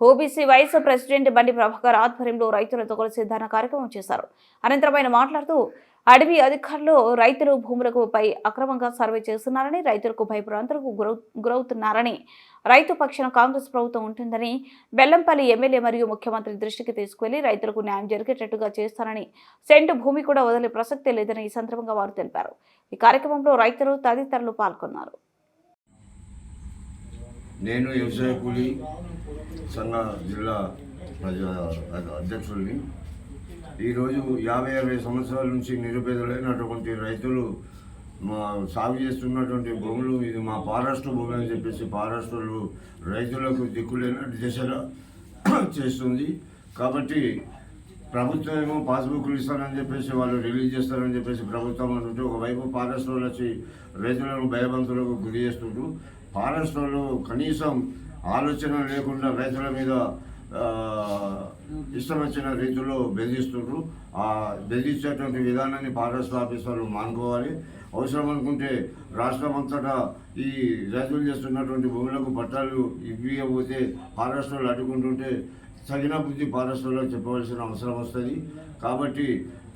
OBC vice president బండి ప్రభాకర్ ఆధ్వర్యంలో రైతులతో కలిసి ధర్నా కార్యక్రమం చేశారు. అనంతరం ఆయన మాట్లాడుతూ అడవి అధికారులు రైతులు భూములకు పై అక్రమంగా సర్వే చేస్తున్నారని రైతులకు భయభ్రాంతులకు గురవుతున్నారని రైతు పక్షాన కాంగ్రెస్ ప్రభుత్వం ఉంటుందని బెల్లంపల్లి ఎమ్మెల్యే మరియు ముఖ్యమంత్రి దృష్టికి తీసుకువెళ్ళి రైతులకు న్యాయం జరిగేటట్టుగా చేస్తారని సెంటు భూమి కూడా వదిలే ప్రసక్తే లేదని ఈ సందర్భంగా వారు తెలిపారు. ఈ కార్యక్రమంలో రైతులు తదితరులు పాల్గొన్నారు. నేను వ్యవసాయ కూలి సంఘ జిల్లా ప్రజా అధ్యక్షుడిని ఈరోజు యాభై అరవై సంవత్సరాల నుంచి నిరుపేదలైనటువంటి రైతులు మా సాగు చేస్తున్నటువంటి భూములు ఇది మా పారాష్ట్ర భూమి అని చెప్పేసి పారాష్ట్రలు రైతులకు దిక్కులేని దిశగా చేస్తుంది. కాబట్టి ప్రభుత్వం ఏమో పాస్బుక్లు ఇస్తారని చెప్పేసి వాళ్ళు రిలీజ్ చేస్తారని చెప్పేసి ప్రభుత్వం అంటుంటే ఒకవైపు పారాష్ట్రలు వచ్చి రైతులను భయభంతులకు గురి చేస్తుంటూ పారాష్ట్రలు కనీసం ఆలోచన లేకుండా రైతుల మీద ఇష్టం వచ్చిన రీతిలో బెదిరిస్తుండ్రు. ఆ బెదిరించేటువంటి విధానాన్ని ఫారెస్ట్ ఆఫీసర్లు మానుకోవాలి. అవసరం అనుకుంటే రాష్ట్రం అంతటా ఈ రైతులు చేస్తున్నటువంటి భూములకు పట్టాలు ఇవ్వకపోతే పారాష్ట్రలు అడ్డుకుంటుంటే తగిన బుద్ధి పారాష్ట్రలో చెప్పవలసిన అవసరం వస్తుంది. కాబట్టి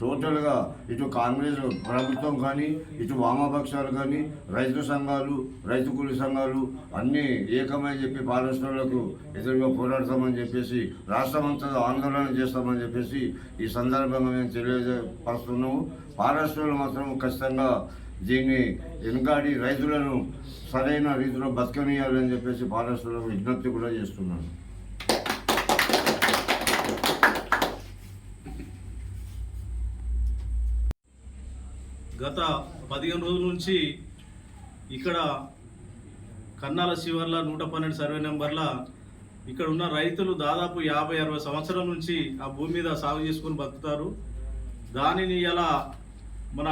టోటల్గా ఇటు కాంగ్రెస్ ప్రభుత్వం కానీ ఇటు వామపక్షాలు కానీ రైతు సంఘాలు రైతు కూలి సంఘాలు అన్నీ ఏకమై చెప్పి పారాష్ట్రాలకు ఎదురుగా పోరాడతామని చెప్పేసి రాష్ట్రమంతా ఆందోళన చేస్తామని చెప్పేసి ఈ సందర్భంగా మేము తెలియజేపరుస్తున్నాము పారాష్ట్రాలు మాత్రం ఖచ్చితంగా దీన్ని వెనుకాడి రైతులను సరైన రీతిలో బతకనీయాలని చెప్పేసి పారాష్ట్రాలకు విజ్ఞప్తి కూడా చేస్తున్నాను. గత పదిహేను రోజుల నుంచి ఇక్కడ కన్నాల శివర్ల నూట పన్నెండు సర్వే నెంబర్ల ఇక్కడ ఉన్న రైతులు దాదాపు యాభై అరవై సంవత్సరాల నుంచి ఆ భూమి మీద సాగు చేసుకొని బతుకుతారు. దానిని ఇలా మన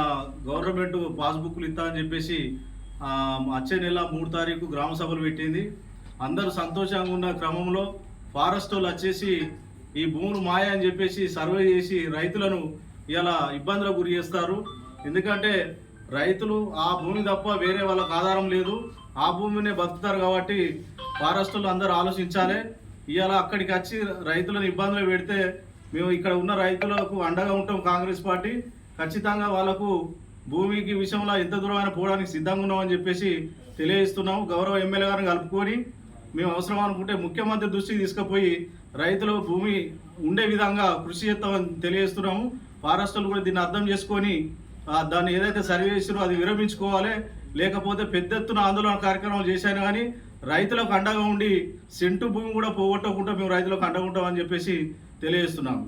గవర్నమెంట్ పాస్బుక్లు ఇస్తా అని చెప్పేసి వచ్చే నెల మూడు తారీఖు గ్రామ సభలు పెట్టింది. అందరూ సంతోషంగా ఉన్న క్రమంలో ఫారెస్ట్ వాళ్ళు వచ్చేసి ఈ భూములు మాయ అని చెప్పేసి సర్వే చేసి రైతులను ఇలా ఇబ్బందులకు గురి చేస్తారు. ఎందుకంటే రైతులు ఆ భూమి తప్ప వేరే వాళ్ళకి ఆధారం లేదు. ఆ భూమినే బతుకుతారు కాబట్టి ఫారెస్టులు అందరూ ఆలోచించాలి. ఇవాళ అక్కడికి వచ్చి రైతులను ఇబ్బందులు పెడితే మేము ఇక్కడ ఉన్న రైతులకు అండగా ఉంటాం కాంగ్రెస్ పార్టీ. ఖచ్చితంగా వాళ్ళకు భూమికి విషయంలో ఎంత దూరమైనా పోవడానికి సిద్ధంగా ఉన్నామని చెప్పేసి తెలియజేస్తున్నాం. గౌరవ ఎమ్మెల్యే గారిని కలుపుకొని మేము అవసరం అనుకుంటే ముఖ్యమంత్రి దృష్టికి తీసుకుపోయి రైతుల భూమి ఉండే విధంగా కృషి చేస్తామని తెలియజేస్తున్నాము. ఫారెస్టులు కూడా దీన్ని అర్థం చేసుకొని దాన్ని ఏదైతే సర్వే చేసిరో అది విరమించుకోవాలి. లేకపోతే పెద్ద ఎత్తున ఆందోళన కార్యక్రమాలు చేశాను కానీ రైతులకు అండగా ఉండి సెంటు భూమి కూడా పోగొట్టకుండా మేము రైతులకు అండగా ఉంటామని చెప్పేసి తెలియజేస్తున్నాము.